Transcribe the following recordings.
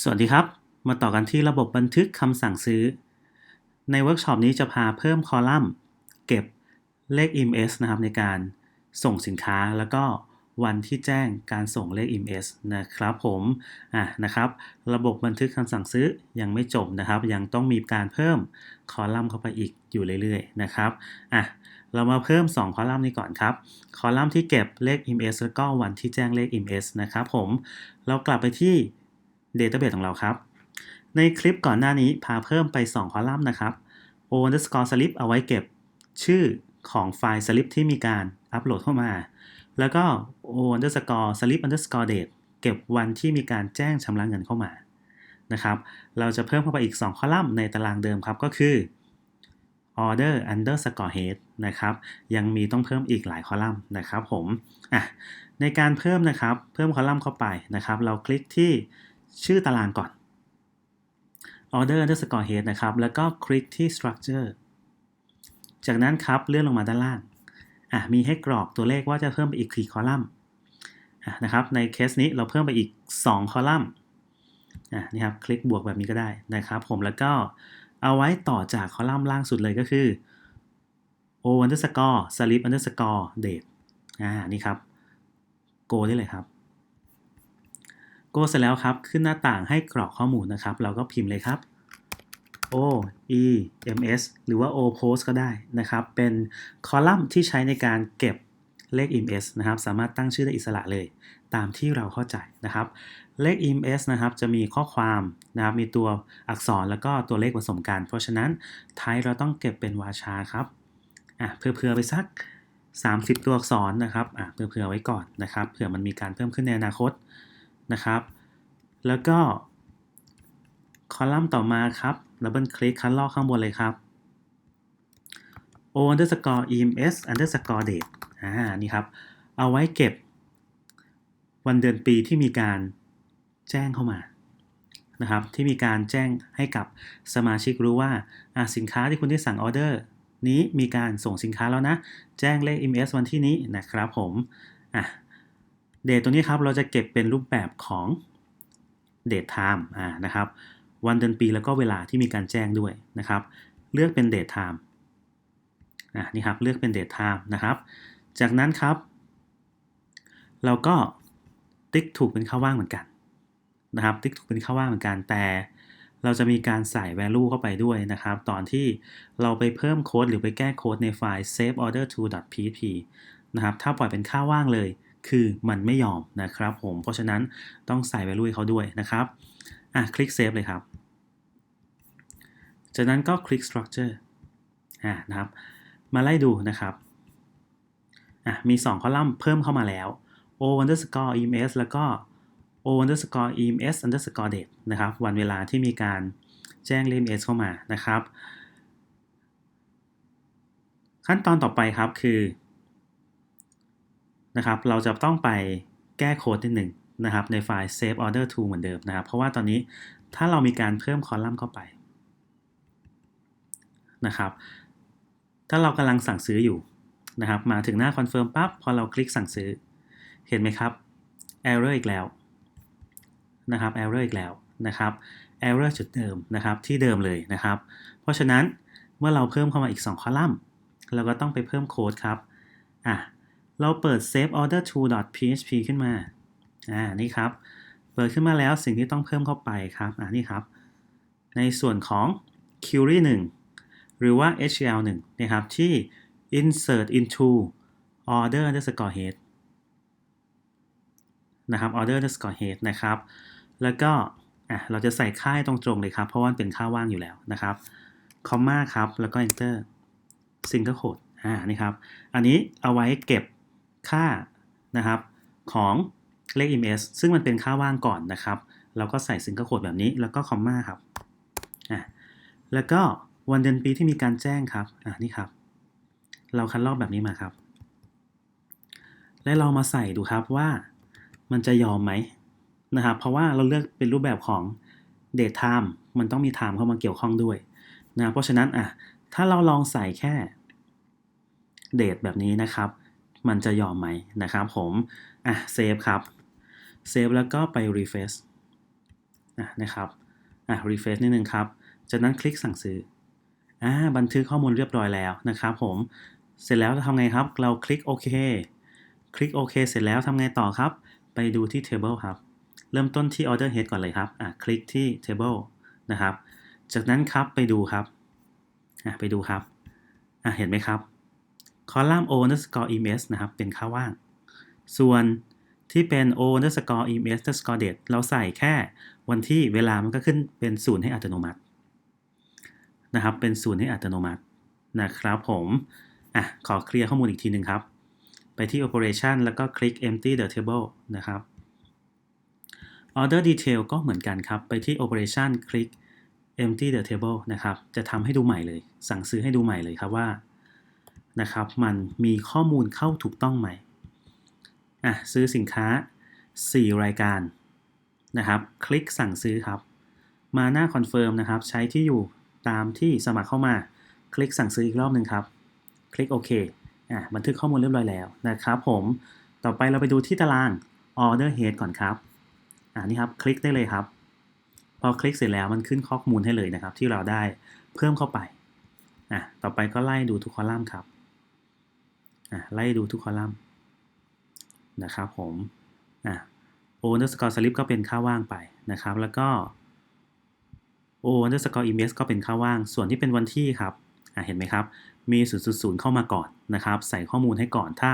สวัสดีครับ มาต่อกันที่ระบบบันทึกคำสั่งซื้อ ในเวิร์กช็อปนี้จะพาเพิ่มคอลัมน์ เก็บเลข IMS นะครับในการส่งสินค้าแล้วก็วันที่แจ้งการส่งเลข IMS นะครับผมอะนะครับ ระบบบันทึกคำสั่งซื้อยังไม่จบนะครับ ยังต้องมีการเพิ่มคอลัมน์เข้าไปอีกอยู่เรื่อยๆนะครับอะเรามาเพิ่ม 2 คอลัมน์นี้ก่อนครับ คอลัมน์ที่เก็บเลข IMS แล้วก็วันที่แจ้งเลข IMS นะครับผมเรากลับไปที่ Database ของเราครับ ในคลิปก่อนหน้านี้พาเพิ่มไป 2 คอลัมน์นะครับ o underscore slip เอาไว้เก็บชื่อของไฟล์ slip ที่มีการอัปโหลดเข้ามา แล้วก็ o underscore slip underscore date เก็บวันที่มีการแจ้งชำระเงินเข้ามานะครับ เราจะเพิ่มเข้าไปอีก 2 คอลัมน์ในตารางเดิมครับก็คือ order underscore head นะครับ ยังมีต้องเพิ่มอีกหลายคอลัมน์นะครับผมอะในการเพิ่มนะครับ เพิ่มคอลัมน์เข้าไปนะครับ เราคลิกที่ ชื่อตารางก่อน order underscore head นะครับ แล้วก็คลิกที่ structure จากนั้นครับเลื่อนลงมาด้านล่างอะมีให้กรอกตัวเลขว่าจะเพิ่มไปอีกกี่คอลัมน์อะนะครับในเคสนี้เราเพิ่มไปอีก 2 คอลัมน์อะนี่ครับคลิกบวกแบบนี้ก็ได้นะครับ ผมแล้วก็เอาไว้ต่อจากคอลัมน์ล่างสุดเลยก็คือ o underscore slip underscore date อ่านี่ครับ go ได้เลยครับ go เสร็จแล้วครับ ขึ้นหน้าต่างให้กรอกข้อมูลนะครับ เราก็พิมพ์เลยครับ o e m s หรือว่า o post ก็ได้นะครับ เป็นคอลัมน์ที่ใช้ในการเก็บเลข EMS นะครับ สามารถตั้งชื่อได้อิสระเลยตามที่เราเข้าใจนะครับ เลข EMS นะครับจะมีข้อความนะครับ มีตัวอักษรแล้วก็ตัวเลขผสมกัน เพราะฉะนั้นท้ายเราต้องเก็บเป็นวาชาครับอะเผื่อๆไปสัก 30 ตัวอักษรนะครับอะเผื่อๆไว้ก่อนนะครับ เผื่อมันมีการเพิ่มขึ้นในอนาคต นะครับ แล้วก็คอลัมน์ต่อมาครับดับเบิลคลิกคัดลอกข้างบนเลยครับ o underscore ems underscore date อ่า นี่ครับ เอาไว้เก็บวันเดือนปีที่มีการแจ้งเข้ามา นะครับ ที่มีการแจ้งให้กับสมาชิกรู้ว่าสินค้าที่คุณได้สั่งออเดอร์ นี้มีการส่งสินค้าแล้วนะ แจ้งเลข MS วันที่นี้นะครับผม อะ เดทตัวนี้ครับเราจะเก็บเป็นรูปแบบของ date time อ่านะครับวันเดือนปีแล้วก็เวลาที่มีการแจ้งด้วยนะครับ เลือกเป็น date time อะนี่ครับเลือกเป็น date time นะครับ จากนั้นครับ เราก็ติ๊กถูกเป็นค่าว่างเหมือนกันนะครับ ติ๊กถูกเป็นค่าว่างเหมือนกันแต่เราจะมีการใส่ value เข้าไปด้วยนะครับ ตอนที่เราไปเพิ่มโค้ดหรือไปแก้โค้ดในไฟล์ save order to php นะครับ ถ้าปล่อยเป็นค่าว่างเลย คือมันไม่ยอมนะครับผม เพราะฉะนั้นต้องใส่ value เขาด้วยนะครับ อะ คลิก save เลยครับ จากนั้นก็คลิก structure อะนะครับ มาไล่ดูนะครับอะมี 2 คอลัมน์เพิ่มเข้ามาแล้ว o underscore ems แล้วก็ o underscore ems underscore date นะครับ วันเวลาที่มีการแจ้งเลข EMS เข้ามานะครับ ขั้นตอนต่อไปครับคือ นะครับ เราจะต้องไปแก้โค้ดนิดหนึ่งนะครับ ในไฟล์ save order to เหมือนเดิมนะครับ เพราะว่าตอนนี้ถ้าเรามีการเพิ่มคอลัมน์เข้าไปนะครับ ถ้าเรากำลังสั่งซื้ออยู่นะครับ มาถึงหน้าคอนเฟิร์มปั๊บพอเราคลิกสั่งซื้อ เห็นไหมครับ error อีกแล้วนะครับ error อีกแล้วนะครับ error จุดเดิมนะครับที่เดิมเลยนะครับ เพราะฉะนั้นเมื่อเราเพิ่มเข้ามาอีก 2 คอลัมน์ เราก็ต้องไปเพิ่มโค้ดครับอะ เราเปิด save order to php ขึ้นมา อ่า นี่ครับ เปิดขึ้นมาแล้วสิ่งที่ต้องเพิ่มเข้าไปครับ อ่า นี่ครับ ในส่วนของ query 1 หรือว่า hl 1นะครับที่ insert into order underscore head นะครับ order underscore head นะครับ แล้วก็ อะ เราจะใส่ค่าให้ตรงๆเลยครับ เพราะว่าเป็นค่าว่างอยู่แล้วนะครับ comma ครับ แล้วก็ enter single quote อ่า นี่ครับ อันนี้เอาไว้เก็บ ค่านะครับของเลข ms ซึ่งมันเป็นค่าว่างก่อนนะครับ เราก็ใส่ single quote แบบนี้แล้วก็ comma ครับอะแล้วก็วันเดือนปีที่มีการแจ้งครับอ่านี่ครับ เราคัดลอกแบบนี้มาครับ และเรามาใส่ดูครับว่ามันจะยอมไหมนะครับ เพราะว่าเราเลือกเป็นรูปแบบของ date time มันต้องมี time เข้ามาเกี่ยวข้องด้วยนะเพราะฉะนั้นอะถ้าเราลองใส่แค่ date แบบนี้นะครับ มันจะยอมไหมนะครับผมอะ save ครับ save แล้วก็ไป refresh อะนะครับอะ refresh นิดนึงครับ จากนั้นคลิกสั่งซื้ออ่าบันทึกข้อมูลเรียบร้อยแล้วนะครับผมเสร็จแล้วเราทำไงครับ เราคลิกโอเคคลิกโอเคเสร็จแล้วทำไงต่อครับ ไปดูที่ table ครับ เริ่มต้นที่ order head ก่อนเลยครับอะคลิกที่ table นะครับ จากนั้นครับไปดูครับอะไปดูครับอะเห็นไหมครับ คอลัมน์ o underscore ms นะครับ เป็นค่าว่าง ส่วนที่เป็น o underscore ms underscore date เราใส่แค่วันที่เวลามันก็ขึ้นเป็นศูนย์ให้อัตโนมัตินะครับ เป็นศูนย์ให้อัตโนมัตินะครับผมอะขอเคลียร์ข้อมูลอีกทีหนึ่งครับ ไปที่ operation แล้วก็คลิก empty the table นะครับ order detail ก็เหมือนกันครับ ไปที่ operation คลิก empty the table นะครับ จะทำให้ดูใหม่เลย สั่งซื้อให้ดูใหม่เลยครับว่า นะครับ มันมีข้อมูลเข้าถูกต้องไหมอะซื้อสินค้า 4 รายการนะครับ คลิกสั่งซื้อครับ มาหน้าคอนเฟิร์มนะครับ ใช้ที่อยู่ตามที่สมัครเข้ามา คลิกสั่งซื้ออีกรอบหนึ่งครับ คลิกโอเคอะบันทึกข้อมูลเรียบร้อยแล้วนะครับ ผมต่อไปเราไปดูที่ตาราง order head ก่อนครับอ่านี่ครับ คลิกได้เลยครับ พอคลิกเสร็จแล้วมันขึ้นข้อมูลให้เลยนะครับ ที่เราได้เพิ่มเข้าไปอะต่อไปก็ไล่ดูทุกคอลัมน์ครับ ไล่ดูทุกคอลัมน์นะครับผมอะ o underscore slip ก็เป็นค่าว่างไปนะครับ แล้วก็ o underscore image ก็เป็นค่าว่าง ส่วนที่เป็นวันที่ครับอะเห็นไหมครับ มี000 เข้ามาก่อนนะครับ ใส่ข้อมูลให้ก่อน ถ้า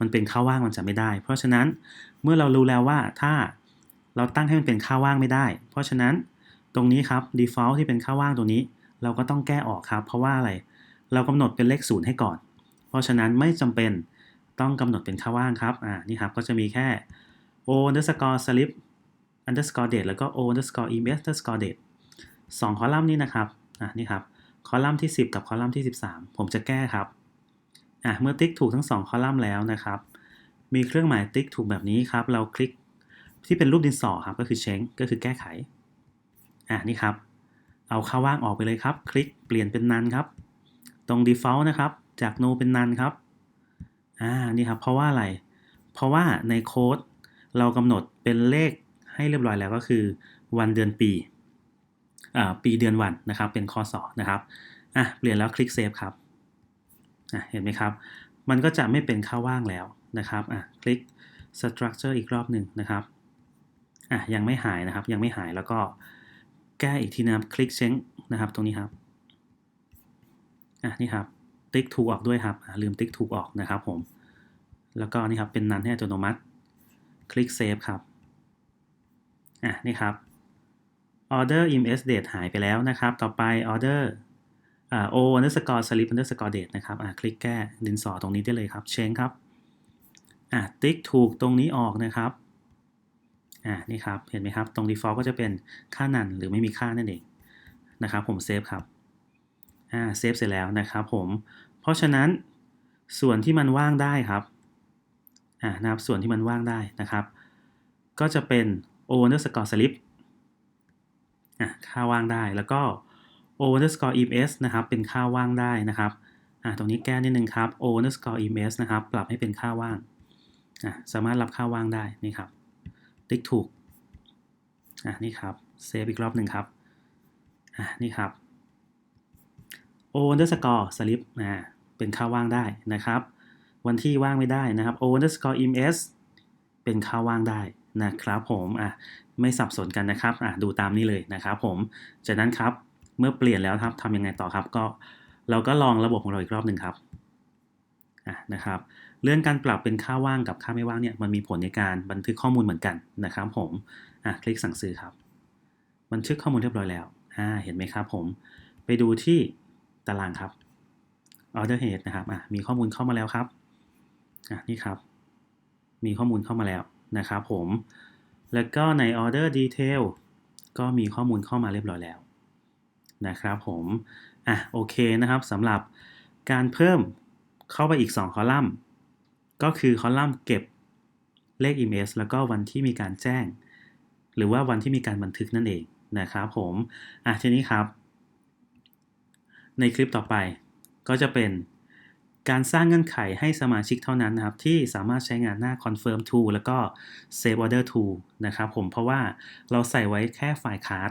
มันเป็นค่าว่างมันจะไม่ได้ เพราะฉะนั้นเมื่อเรารู้แล้วว่าถ้าเราตั้งให้มันเป็นค่าว่างไม่ได้ เพราะฉะนั้นตรงนี้ครับ default ที่เป็นค่าว่างตรงนี้ เราก็ต้องแก้ออกครับ เพราะว่าอะไร เรากำหนดเป็นเลขศูนย์ให้ก่อน เพราะฉะนั้นไม่จำเป็นต้องกำหนดเป็นค่าว่างครับ อ่า นี่ครับ ก็จะมีแค่ o underscore slip underscore date แล้วก็ o underscore image underscore date สองคอลัมน์นี้นะครับ อ่านี่ครับ คอลัมน์ที่ 10 กับคอลัมน์ที่ 13 ผมจะแก้ครับ อะเมื่อติ๊กถูกทั้ง 2 คอลัมน์แล้วนะครับ มีเครื่องหมายติ๊กถูกแบบนี้ครับ เราคลิกที่เป็นรูปดินสอครับ ก็คือ change ก็คือแก้ไข อะนี่ครับ เอาค่าว่างออกไปเลยครับ คลิกเปลี่ยนเป็นนันครับ ตรง default นะครับ จาก no เป็นนันครับ อ่า นี่ครับ เพราะว่าอะไร เพราะว่าในโค้ดเรากำหนดเป็นเลขให้เรียบร้อยแล้วก็คือ วันเดือนปี อ่า ปีเดือนวันนะครับ เป็นข้อสอนะครับ อะ เปลี่ยนแล้วคลิกเซฟครับ อะ เห็นไหมครับ มันก็จะไม่เป็นค่าว่างแล้วนะครับ อะ คลิก structure อีกรอบหนึ่งนะครับ อะ ยังไม่หายนะครับ ยังไม่หายแล้วก็แก้อีกทีนะครับ คลิกเช้งนะครับ ตรงนี้ครับ อะ นี่ครับ ติ๊กถูกออกด้วยครับ ลืมติ๊กถูกออกนะครับผม แล้วก็นี่ครับเป็นนันให้อัตโนมัติ คลิกเซฟครับ อะนี่ครับ order ms date หายไปแล้วนะครับ ต่อไป order อ่า o underscore slip underscore date นะครับ อ่าคลิกแก้ดินสอตรงนี้ได้เลยครับ เชงครับ อ่าติ๊กถูกตรงนี้ออกนะครับอ่านี่ครับ เห็นไหมครับ ตรง default ก็จะเป็นค่านันหรือไม่มีค่านั่นเองนะครับ ผมเซฟครับ อ่าเซฟเสร็จแล้วนะครับผมเพราะฉะนั้นส่วนที่มันว่างได้ครับอ่านะครับส่วนที่มันว่างได้นะครับ ก็จะเป็น o underscore slip อะค่าว่างได้แล้วก็ o underscore ms นะครับเป็นค่าว่างได้นะครับอะตรงนี้แก้นิดนึงครับ o underscore ms นะครับปรับให้เป็นค่าว่างอะสามารถรับค่าว่างได้นี่ครับติ๊กถูกอะนี่ครับเซฟอีกรอบหนึ่งครับอะนี่ครับ o underscore slip อ่าเป็นค่าว่างได้นะครับ วันที่ว่างไม่ได้นะครับ o underscore ms เป็นค่าว่างได้นะครับผมอะไม่สับสนกันนะครับอะดูตามนี้เลยนะครับผมจากนั้นครับเมื่อเปลี่ยนแล้วครับทำยังไงต่อครับก็เราก็ลองระบบของเราอีกรอบหนึ่งครับอะนะครับเรื่องการปรับเป็นค่าว่างกับค่าไม่ว่างเนี่ยมันมีผลในการบันทึกข้อมูลเหมือนกันนะครับผมอะคลิกสั่งซื้อครับ บันทึกข้อมูลเรียบร้อยแล้วอ่าเห็นไหมครับผมไปดูที่ ตารางครับ order head นะครับอะมีข้อมูลเข้ามาแล้วครับอะนี่ครับ มีข้อมูลเข้ามาแล้วนะครับผม แล้วก็ใน order detail ก็มีข้อมูลเข้ามาเรียบร้อยแล้วนะครับผมอะโอเคนะครับสำหรับการเพิ่มเข้าไปอีก 2 คอลัมน์ ก็คือคอลัมน์เก็บเลข image แล้วก็วันที่มีการแจ้ง หรือว่าวันที่มีการบันทึกนั่นเองนะครับผมอะทีนี้ครับ ในคลิปต่อไปก็จะเป็นการสร้างเงื่อนไขให้สมาชิกเท่านั้นนะครับ ที่สามารถใช้งานหน้า confirm to แล้วก็ save order to นะครับผมเพราะว่าเราใส่ไว้แค่ไฟล์ card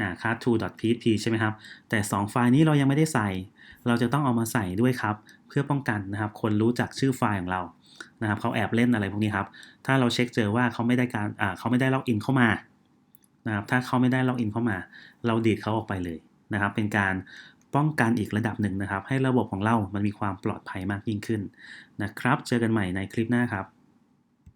อ่า card to php ใช่ไหมครับ แต่ 2 ไฟล์นี้เรายังไม่ได้ใส่ เราจะต้องเอามาใส่ด้วยครับ เพื่อป้องกันนะครับ คนรู้จักชื่อไฟล์ของเรานะครับเขาแอบเล่นอะไรพวกนี้ครับ ถ้าเราเช็คเจอว่าเขาไม่ได้การอ่าเขาไม่ได้ล็อกอินเข้ามานะครับถ้าเขาไม่ได้ล็อกอินเข้ามา เราดีดเขาออกไปเลยนะครับ เป็นการ ป้องกันอีกระดับหนึ่งนะครับ ให้ระบบของเรามันมีความปลอดภัยมากยิ่งขึ้นนะครับ เจอกันใหม่ในคลิปหน้าครับ